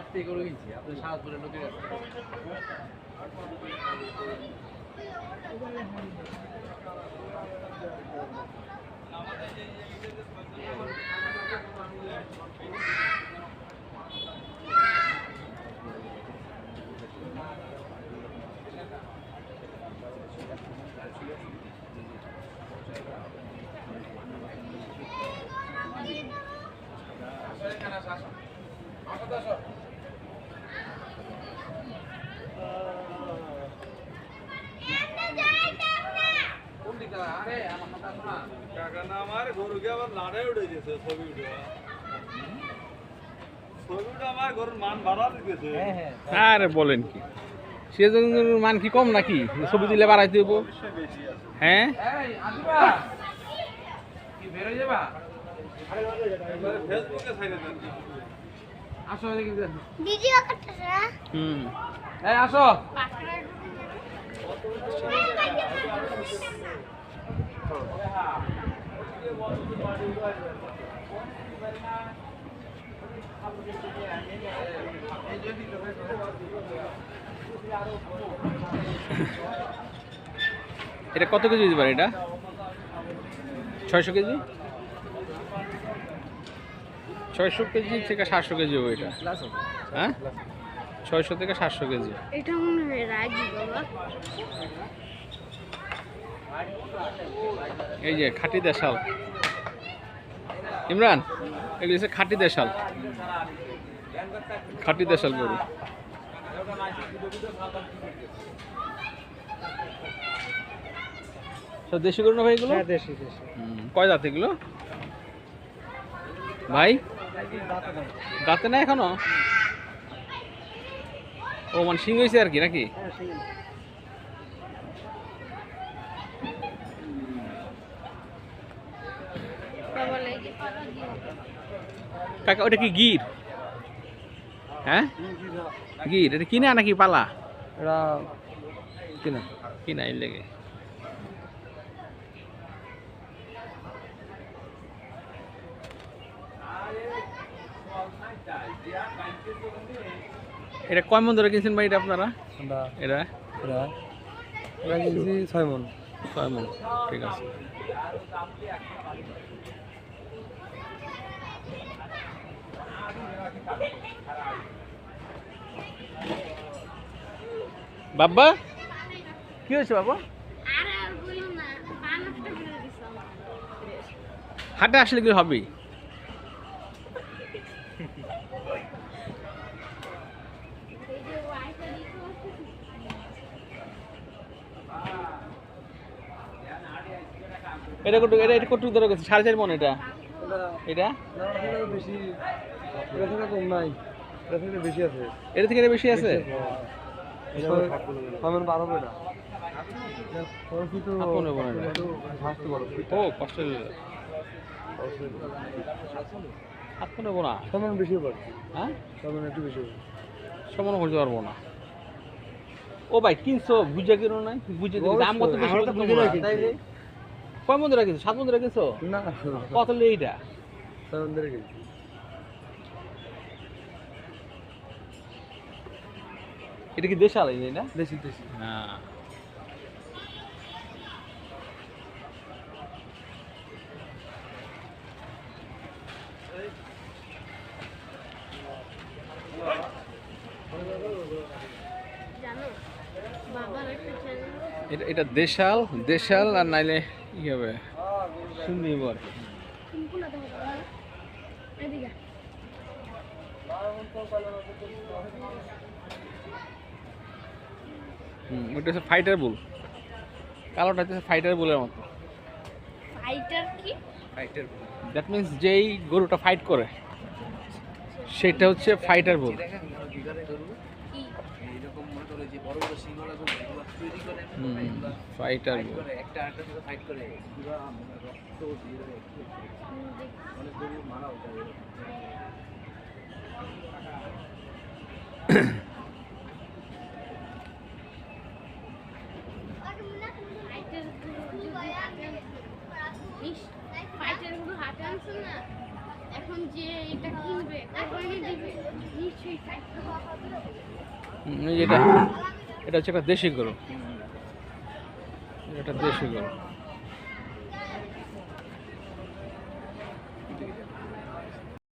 হাট থেকে করে কিনছি আপনি সাহায্যের লোকের কাছে কোন দিকে আরে আমার কথা শোনা কাকা না আমার গরুকে আবার লাড়ে উঠে গেছে ছবি উঠে। ছবিটা আমার গরুর মান হ্যাঁ হ্যাঁ আরে বলেন কি। সেজনের মান কি কম নাকি? ছবি দিলে বাড়াইতে হইব। অবশ্যই বেশি আছে। হ্যাঁ? এই আসবা কি বের হয়ে যাবা? এবারে ফেসবুকে ছাইড়ে দেন। আসো এটা কত কেজি দিতে পারে এটা? ছয়শো কেজি? ছয়শো কেজি থেকে সাতশো কেজি হবে এটা। হ্যাঁ? ছয়শো থেকে সাতশো কেজি। এটা মনে হয় বাবা। এই যে খাটি দেশাল। ইমরান এগুলি হচ্ছে খাটি দেশাল। খাটি দেশাল গরু। সব দেশি গরু না ভাই এগুলো? দেশি দেশি। কয় দাঁত এগুলো? ভাই? দাঁতে না এখনও? ও মানে সিং হয়েছে আর কি নাকি? কাকা ওটা কি গির? হ্যাঁ? গির এটা কিনা নাকি পালা? এটা কিনা। কিনা লেগে। এটা কয় মন ধরে কিনছেন ভাই এটা আপনারা? এটা? এটা এটা কিনছি ছয় মন। ছয় মন ঠিক আছে। বাবা? কি হয়েছে বাবা? হাটে আসলে কি হবে? এটা কত এটা এটা কত ধরে গেছে? সাড়ে চার মন এটা। এটা বেশি। এটা থেকে কম নাই এটা থেকে বেশি আছে? এটা থেকে বেশি আছে মনে না। মনে সমান হ্যাঁ একটু বেশি সমান করতে পারব না। ও ভাই কিনছো বুঝে কিনো নাই বুঝে দাম কত বেশি? কয় মন্দির কিনছো? সাত মন্দির কিনছো? না। কত এইটা? গেছি এটা কি দেশাল এই না? দেশি দেশি। হ্যাঁ। এটা এটা দেশাল দেশাল আর নাইলে ই হবে? শুনবি আর কি হুম ওটা হচ্ছে ফাইটার বুল কালোটা হচ্ছে ফাইটার বুলের মতো। ফাইটার কি? ফাইটার দ্যাট মিন্স যেই গরুটা ফাইট করে সেটা হচ্ছে ফাইটার বুল কি? এইরকম এটা এটা হচ্ছে একটা দেশি গরু। এটা দেশি গরু।